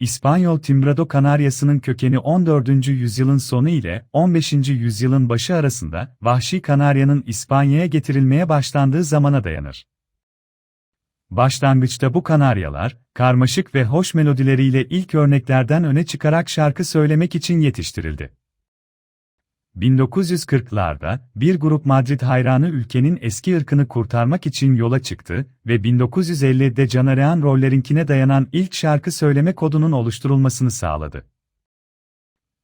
İspanyol Timbrado Kanaryası'nın kökeni 14. yüzyılın sonu ile 15. yüzyılın başı arasında vahşi Kanarya'nın İspanya'ya getirilmeye başlandığı zamana dayanır. Başlangıçta bu kanaryalar, karmaşık ve hoş melodileriyle ilk örneklerden öne çıkarak şarkı söylemek için yetiştirildi. 1940'larda bir grup Madrid hayranı ülkenin eski ırkını kurtarmak için yola çıktı ve 1950'de Canarean rollerinkine dayanan ilk şarkı söyleme kodunun oluşturulmasını sağladı.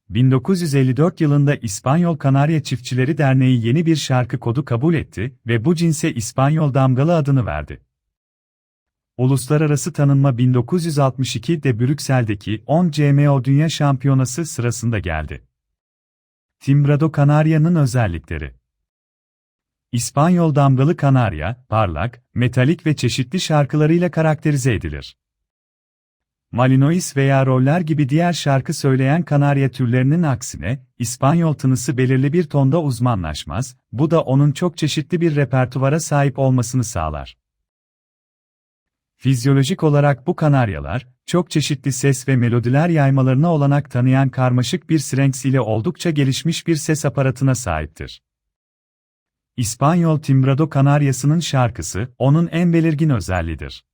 1954 yılında İspanyol Kanarya Çiftçileri Derneği yeni bir şarkı kodu kabul etti ve bu cinse İspanyol Damgalı adını verdi. Uluslararası tanınma 1962'de Brüksel'deki 10 CMO Dünya Şampiyonası sırasında geldi. Timbrado Kanarya'nın özellikleri İspanyol damgalı kanarya, parlak, metalik ve çeşitli şarkılarıyla karakterize edilir. Malinois veya roller gibi diğer şarkı söyleyen kanarya türlerinin aksine, İspanyol tınısı belirli bir tonda uzmanlaşmaz, bu da onun çok çeşitli bir repertuvara sahip olmasını sağlar. Fizyolojik olarak bu kanaryalar, çok çeşitli ses ve melodiler yaymalarına olanak tanıyan karmaşık bir sirenks ile oldukça gelişmiş bir ses aparatına sahiptir. İspanyol Timbrado Kanaryası'nın şarkısı, onun en belirgin özelliğidir.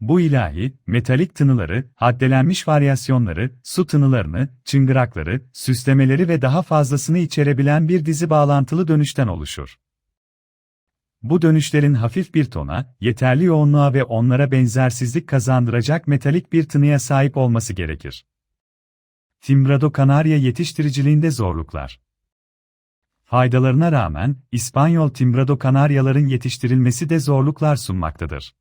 Bu ilahi, metalik tınıları, haddelenmiş varyasyonları, su tınılarını, çıngırakları, süslemeleri ve daha fazlasını içerebilen bir dizi bağlantılı dönüşten oluşur. Bu dönüşlerin hafif bir tona, yeterli yoğunluğa ve onlara benzersizlik kazandıracak metalik bir tınıya sahip olması gerekir. Timbrado Kanarya yetiştiriciliğinde zorluklar. Faydalarına rağmen, İspanyol Timbrado Kanaryaların yetiştirilmesi de zorluklar sunmaktadır.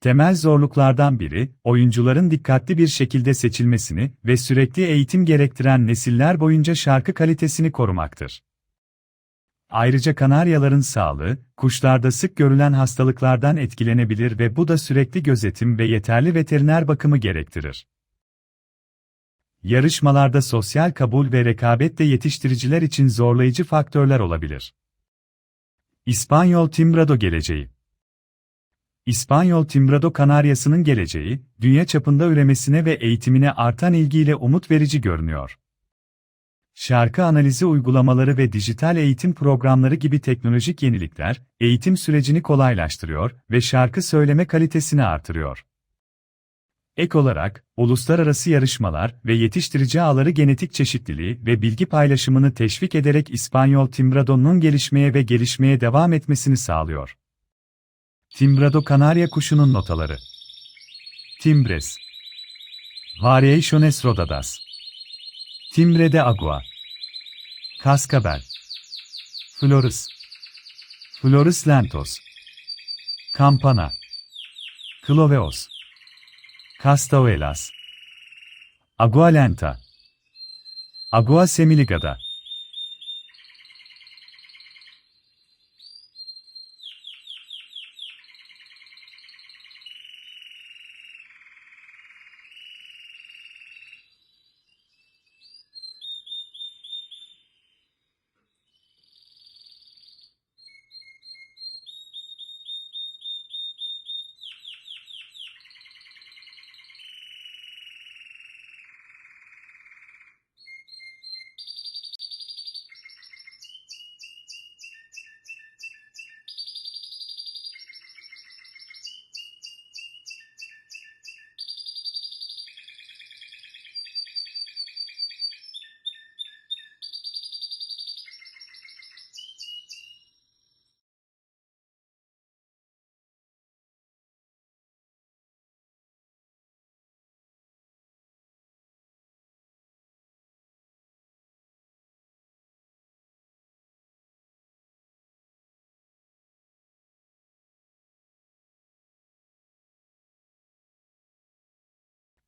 Temel zorluklardan biri, oyuncuların dikkatli bir şekilde seçilmesini ve sürekli eğitim gerektiren nesiller boyunca şarkı kalitesini korumaktır. Ayrıca kanaryaların sağlığı, kuşlarda sık görülen hastalıklardan etkilenebilir ve bu da sürekli gözetim ve yeterli veteriner bakımı gerektirir. Yarışmalarda sosyal kabul ve rekabet de yetiştiriciler için zorlayıcı faktörler olabilir. İspanyol Timbrado geleceği İspanyol Timbrado Kanaryası'nın geleceği, dünya çapında üremesine ve eğitimine artan ilgiyle umut verici görünüyor. Şarkı analizi uygulamaları ve dijital eğitim programları gibi teknolojik yenilikler, eğitim sürecini kolaylaştırıyor ve şarkı söyleme kalitesini artırıyor. Ek olarak, uluslararası yarışmalar ve yetiştirici ağları genetik çeşitliliği ve bilgi paylaşımını teşvik ederek İspanyol Timbrado'nun gelişmeye ve gelişmeye devam etmesini sağlıyor. Timbrado Kanarya kuşunun notaları Timbres Variaciones rodadas Timbre de agua. Cascabel. Flores. Flores lentos Campana. Cloveos. Castavelas Agua lenta. Agua semiligada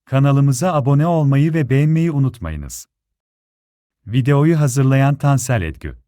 Kanalımıza abone olmayı ve beğenmeyi unutmayınız. Videoyu hazırlayan Tansel Edgü